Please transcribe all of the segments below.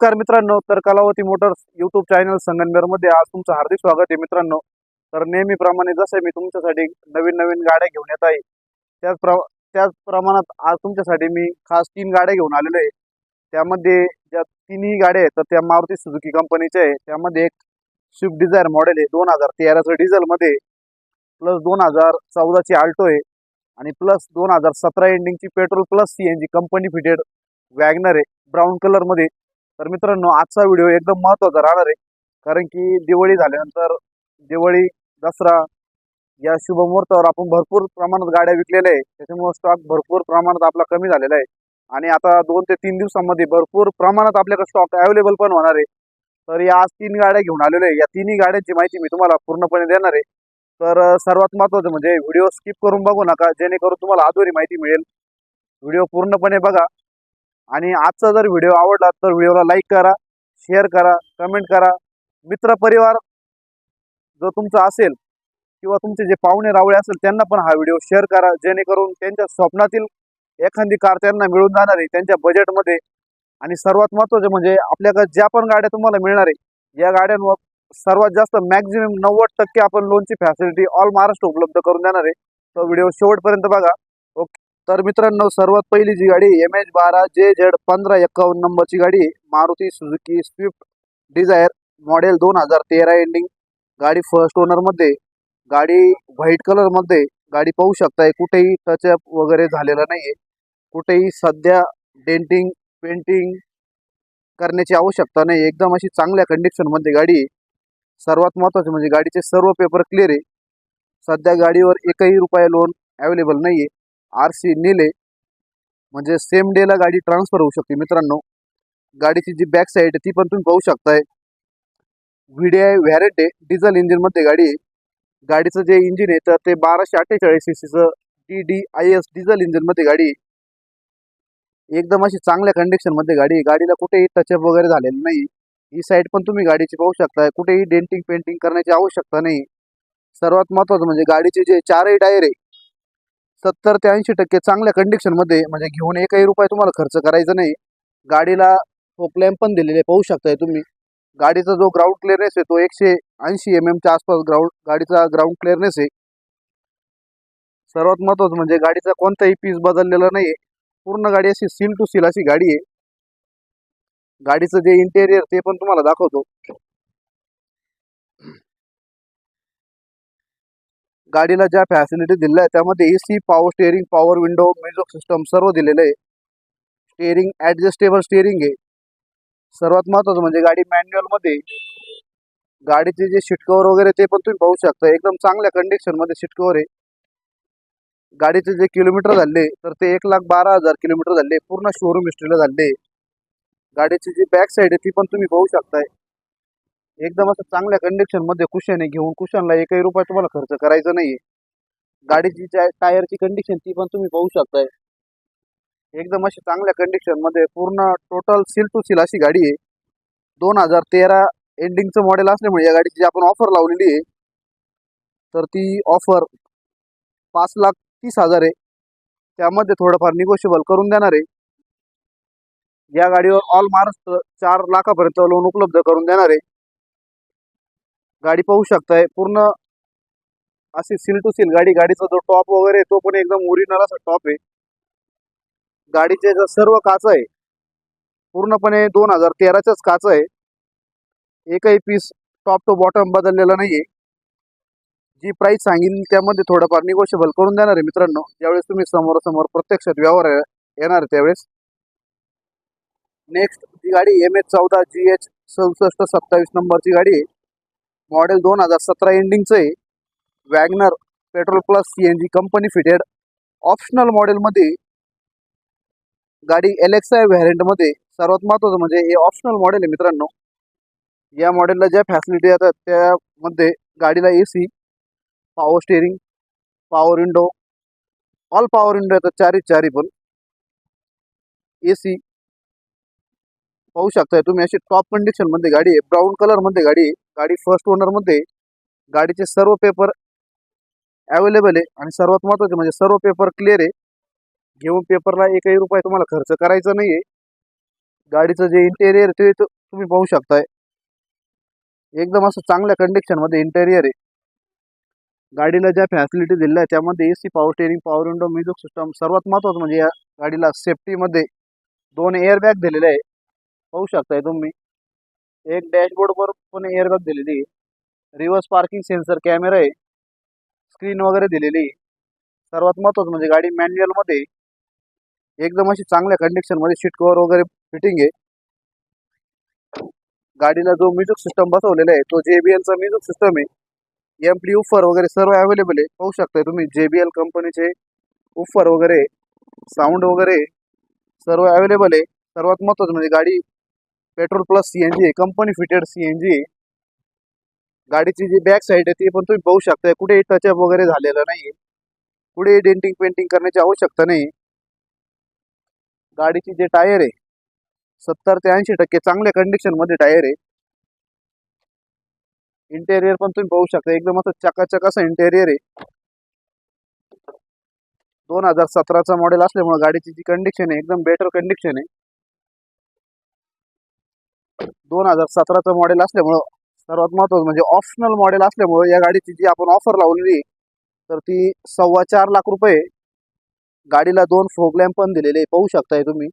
नमस्कार मित्रांनो तर कलावती मोटर्स युट्यूब चॅनल संगमनेरमध्ये आज तुमचं हार्दिक स्वागत आहे मित्रांनो. तर नेहमीप्रमाणे जसं मी तुमच्यासाठी नवीन नवीन गाड्या घेऊन येत आहे त्याच प्र त्याच प्रमाणात आज तुमच्यासाठी मी खास तीन गाड्या घेऊन आलेलो आहे. त्यामध्ये ज्या तिन्ही गाड्या आहेत तर त्या मारुती सुझुकी कंपनीच्या आहे. त्यामध्ये एक स्विफ्ट डिझायर मॉडेल आहे दोन हजार तेराचं डिझेलमध्ये प्लस दोन हजार चौदाची आल्टो आहे आणि प्लस दोन हजार सतरा एंडिंगची petrol plus C N G company fitted WagonR आहे ब्राऊन कलरमध्ये. तर मित्रांनो आजचा व्हिडिओ एकदम महत्त्वाचा राहणार आहे. कारण की दिवाळी झाल्यानंतर दिवाळी दसरा या शुभ मुहूर्तावर आपण भरपूर प्रमाणात गाड्या विकलेल्या आहे त्याच्यामुळे स्टॉक भरपूर प्रमाणात आपला कमी झालेला आहे. आणि आता दोन ते तीन दिवसामध्ये भरपूर प्रमाणात आपल्याकडे स्टॉक अवेलेबल पण होणार आहे. तर या आज तीन गाड्या घेऊन आलेलो आहे. या तिन्ही गाड्यांची माहिती मी तुम्हाला पूर्णपणे देणार आहे. तर सर्वात महत्वाचं म्हणजे व्हिडिओ स्किप करून बघू नका. जेणेकरून तुम्हाला अधुरी माहिती मिळेल. व्हिडिओ पूर्णपणे बघा. आणि आजचा जर व्हिडिओ आवडला तर व्हिडिओला लाईक करा शेअर करा कमेंट करा. मित्रपरिवार जो तुमचा असेल किंवा तुमचे जे पाहुणे रावळे असेल त्यांना पण हा व्हिडिओ शेअर करा. जेणेकरून त्यांच्या स्वप्नातील एखादी कार त्यांना मिळून जाणार आहे त्यांच्या बजेटमध्ये आणि सर्वात महत्त्वाचं म्हणजे आपल्याकडे ज्या पण गाड्या तुम्हाला मिळणार आहे या गाड्यांवर सर्वात जास्त मॅक्झिमम नव्वद टक्के आपण लोनची फॅसिलिटी ऑल महाराष्ट्र उपलब्ध करून देणार आहे. तो व्हिडिओ शेवटपर्यंत बघा. ओके. तर मित्रांनो सर्वात पहिली जी गाडी एम एच बारा जे झेड पंधरा एक्कावन्न नंबरची गाडी Maruti Suzuki Swift Dzire model दोन हजार तेरा एंडिंग गाडी फर्स्ट ओनरमध्ये गाडी व्हाईट कलरमध्ये गाडी पाहू शकताय कुठेही टचअप वगैरे झालेला नाही कुठेही सध्या डेंटिंग पेंटिंग करण्याची आवश्यकता नाही एकदम अशी चांगल्या कंडिशनमध्ये गाडी आहे. सर्वात महत्त्वाचं म्हणजे गाडीचे सर्व पेपर क्लिअर आहे. सध्या गाडीवर एकही रुपया लोन अवेलेबल नाही आहे आर सी नेले म्हणजे सेम डेला गाडी ट्रान्सफर होऊ शकते मित्रांनो. गाडीची जी बॅक साईड आहे ती पण तुम्ही पाहू शकताय. व्ही डी आय आहे डिझेल इंजिनमध्ये गाडी आहे. गाडीचं जे इंजिन आहे तर ते बाराशे अठ्ठेचाळीस सी सीचं D D I S diesel इंजिनमध्ये गाडी आहे. एकदम अशी चांगल्या कंडिशनमध्ये गाडी आहे. गाडीला कुठेही टचअप वगैरे झालेलं नाही. ही साईड पण तुम्ही गाडीची पाहू शकताय. कुठेही डेंटिंग पेंटिंग करण्याची आवश्यकता नाही. सर्वात महत्त्वाचं म्हणजे गाडीचे जे चारही टायर आहे सत्तर ते ऐंशी टक्के चांगल्या कंडिशनमध्ये म्हणजे घेऊन एकही रुपये तुम्हाला खर्च करायचा नाही. गाडीला फोक लॅम्प पण दिलेले पाहू शकताय तुम्ही. गाडीचा जो ग्राउंड क्लिअरनेस आहे तो एकशे ऐंशी एम एमच्या आसपास ग्राउंड गाडीचा ग्राउंड क्लिअरनेस आहे. सर्वात महत्त्वाचं म्हणजे गाडीचा कोणताही पीस बदललेला नाही आहे पूर्ण गाडी अशी सील टू सील अशी गाडी आहे. गाडीचं जे इंटेरियर ते पण तुम्हाला दाखवतो. गाडीला ज्या फॅसिलिटी दिल्या आहेत त्यामध्ये A C power steering power window music system सर्व दिलेलं आहे. स्टेअरिंग ॲडजस्टेबल स्टेअरिंग आहे. सर्वात महत्त्वाचं म्हणजे गाडी मॅन्युअलमध्ये गाडीचे जे शिटकवर वगैरे ते पण तुम्ही पाहू शकता. एकदम चांगल्या कंडिशनमध्ये शिटकवर आहे. गाडीचे जे किलोमीटर झाले तर ते एक लाख बारा हजार किलोमीटर झाले. पूर्ण शोरूम हिस्ट्रीला झाले. गाडीची जी बॅक साईड आहे ती पण तुम्ही पाहू शकताय. एकदम असं चांगल्या कंडिशनमध्ये कुशन घेऊन कुशनला एकही रुपया तुम्हाला खर्च करायचा नाहीये. गाडीची टायरची कंडिशन ती पण तुम्ही पाहू शकताय. एकदम अशी चांगल्या कंडिशनमध्ये पूर्ण टोटल सील टू सील अशी गाडी आहे. दोन हजार तेरा एंडिंगचं मॉडेल असल्यामुळे या गाडीची जी आपण ऑफर लावलेली आहे तर ती ऑफर पाच लाख तीस हजार आहे. त्यामध्ये थोडंफार निगोशिएबल करून देणार आहे. या गाडीवर ऑल महाराष्ट्र चार लाखापर्यंत लोन उपलब्ध करून देणार आहे. गाडी पाहू शकताय. पूर्ण अशी सील टू सील गाडी गाडीचा जो टॉप वगैरे तो पण एकदम ओरिजिनल असा टॉप आहे. गाडीचे सर्व काच आहे पूर्णपणे दोन हजार तेराच्याच काच आहे. एकही पीस टॉप टू बॉटम बदललेला नाहीये. जी प्राइस सांगेल त्यामध्ये थोडंफार निगोशिएबल करून देणार आहे मित्रांनो. ज्यावेळेस तुम्ही समोरासमोर प्रत्यक्षात व्यवहार येणार आहे त्यावेळेस. नेक्स्ट जी गाडी एम एच चौदा जी एच सदुसष्ट सत्तावीस नंबरची गाडी आहे. मॉडेल दोन हजार सतरा एंडिंगचं आहे WagonR petrol plus C N G company fitted optional मॉडेलमध्ये गाडी एल एक्स आय व्हॅरियंटमध्ये सर्वात महत्त्वाचं म्हणजे हे ऑप्शनल मॉडेल आहे मित्रांनो. या मॉडेलला ज्या फॅसिलिटी येतात त्यामध्ये गाडीला A C power steering power window all power window येतात चारी चारी पण. ए सी पाहू शकताय तुम्ही अशी टॉप कंडिशनमध्ये गाडी आहे ब्राऊन कलरमध्ये गाडी आहे. गाडी फर्स्ट ओनरमध्ये गाडीचे सर्व पेपर अवेलेबल आहे. आणि सर्वात महत्त्वाचे म्हणजे सर्व पेपर क्लिअर आहे. घेऊन पेपरला एकही रुपये तुम्हाला खर्च करायचा नाही आहे गाडीचं जे इंटेरियर ते तुम्ही पाहू शकताय. एकदम असं चांगल्या कंडिक्शनमध्ये इंटेरियर आहे. गाडीला ज्या फॅसिलिटी दिल्या आहेत त्यामध्ये C power steering power window music system सर्वात महत्वाचं म्हणजे या गाडीला सेफ्टीमध्ये दोन एअरबॅग दिलेले आहे. पाहू शकताय तुम्ही. एक डॅशबोर्डवर पण एअरबॅग दिलेली रिव्हर्स पार्किंग सेन्सर कॅमेरा आहे. स्क्रीन वगैरे दिलेली. सर्वात महत्वाचं म्हणजे गाडी मॅन्युअलमध्ये एकदम अशी चांगल्या कंडिशनमध्ये सीट कव्हर वगैरे फिटिंग आहे. गाडीला जो म्युझिक सिस्टम बसवलेला आहे तो जेबीएलचा चा म्युझिक सिस्टम आहे. एम्पली उफर वगैरे सर्व अवेलेबल आहे. पाहू शकताय तुम्ही जेबीएल कंपनीचे उफर वगैरे साऊंड वगैरे सर्व अवेलेबल आहे. सर्वात महत्वाचं म्हणजे गाडी पेट्रोल प्लस सीएनजी आहे कंपनी फिटेड सीएनजी आहे. गाडीची जी बॅक साईड आहे ती पण तुम्ही पाहू शकताय. कुठेही टचअप वगैरे झालेलं नाहीये. कुठेही डेंटिंग पेंटिंग करण्याची आवश्यकता नाही गाडीची जे टायर आहे सत्तर ते ऐंशी टक्के चांगल्या कंडिशनमध्ये टायर आहे. इंटेरियर पण तुम्ही पाहू शकता. एकदम असं चकाचक असं इंटेरियर आहे. दोन हजार सतराचा मॉडेल असल्यामुळे गाडीची जी कंडिशन आहे एकदम बेटर कंडिशन आहे. दोन हजार सतराचं मॉडेल असल्यामुळं सर्वात महत्वाचं म्हणजे ऑप्शनल मॉडेल असल्यामुळं या गाडीची जी आपण ऑफर लावलेली तर ती सव्वा चार लाख रुपये गाडीला दोन फोग लॅम्प पण दिलेले पाहू शकताय तुम्ही.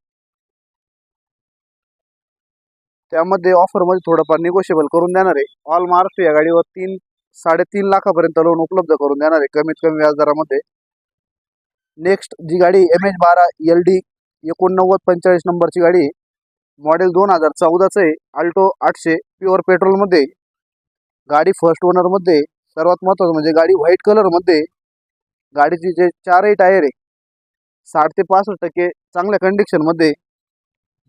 त्यामध्ये ऑफरमध्ये थोडंफार निगोशिएबल करून देणार आहे. ऑल मार्क्स या गाडीवर तीन साडेतीन लाखापर्यंत लोन उपलब्ध करून देणार आहे कमीत कमी व्याजदरामध्ये. नेक्स्ट जी गाडी एम एच बारा एल डी एकोणनव्वद पंचेचाळीस नंबरची गाडी मॉडेल दोन हजार चौदाचं आहे. आल्टो आठशे प्युअर पेट्रोलमध्ये गाडी फर्स्ट ओनरमध्ये सर्वात महत्त्वाचं म्हणजे गाडी व्हाईट कलरमध्ये गाडीचे जे चारही टायर आहे साठ ते पासष्ट टक्के चांगल्या कंडिशनमध्ये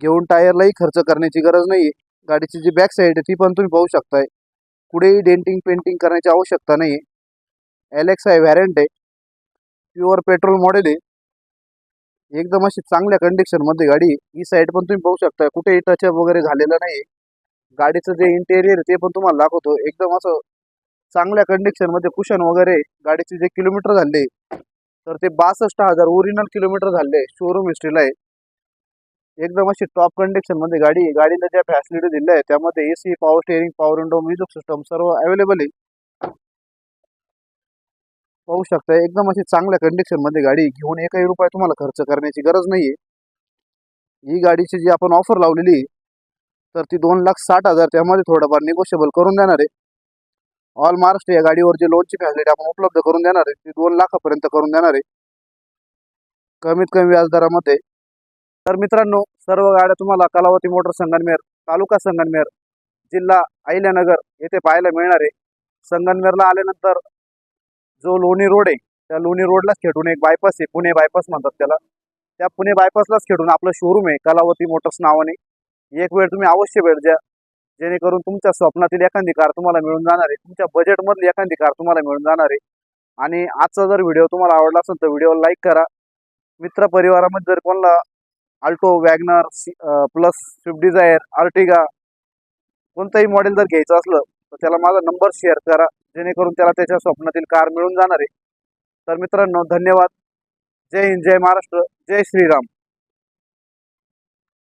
घेऊन टायरलाही खर्च करण्याची गरज नाही आहे गाडीची जी बॅक साईड आहे ती पण तुम्ही पाहू शकताय. कुठेही डेंटिंग पेंटिंग करण्याची आवश्यकता नाही आहे एलेक्स आहे व्हॅरंट आहे. प्युअर पेट्रोल मॉडेल आहे. एकदम अशी चांगल्या कंडिशनमध्ये गाडी ही साईड पण तुम्ही पाहू शकताय कुठेही टचअप वगैरे झालेलं नाही गाडीचं जे इंटेरियर ते पण तुम्हाला दाखवतो. एकदम असं चांगल्या कंडिशनमध्ये कुशन वगैरे गाडीचे जे किलोमीटर झाले तर ते बासष्ट हजार ओरिजिनल किलोमीटर झाले शोरूम हिस्ट्रीला आहे. एकदम अशी टॉप कंडिशनमध्ये गाडी गाडीला ज्या फॅसिलिटी दिल्या आहेत त्यामध्ये AC power steering power window music system सर्व अवेलेबल आहे. पाहू शकता एकदम अशी चांगल्या कंडिशनमध्ये गाडी घेऊन एकही रुपये तुम्हाला खर्च करण्याची गरज नाहीये. ही गाडीची जी आपण ऑफर लावलेली आहे, तर ती दोन लाख साठ हजार त्यामध्ये थोडंफार निगोशिएबल करून देणार आहे. ऑल महाराष्ट्र या गाडीवर जे लोनची फॅसिलिटी आपण उपलब्ध करून देणार आहे ती दोन लाखापर्यंत करून देणार आहे. कमीत कमी व्याजदरामध्ये तर मित्रांनो सर्व गाड्या तुम्हाला कलावती मोटर संगनमेर तालुका संगनमेर जिल्हा अहिल्यानगर येथे पाहायला मिळणार आहे. संगनमेरला आल्यानंतर जो लोणी रोड आहे त्या लोणी रोडलाच खेटून एक बायपास आहे पुणे बायपास म्हणतात त्याला. त्या पुणे बायपासलाच खेटून आपलं शोरूम आहे कलावती मोटर्स नावाने. एक वेळ तुम्ही अवश्य भेट द्या. जेणेकरून तुमच्या स्वप्नातील एखादी कार तुम्हाला मिळून जाणार आहे. तुमच्या बजेटमधली एखादी कार तुम्हाला मिळून जाणार आहे. आणि आजचा जर व्हिडिओ तुम्हाला आवडला असेल तर व्हिडिओ लाईक करा. मित्र परिवारामध्ये जर कोणाला Alto WagonR plus Swift Dzire Ertiga कोणतंही मॉडेल जर घ्यायचं असलं तर त्याला माझा नंबर शेअर करा. जेणेकरून त्याला त्याच्या स्वप्नातील कार मिळून जाणार आहे. तर मित्रांनो धन्यवाद. जय हिंद जय महाराष्ट्र जय श्रीराम.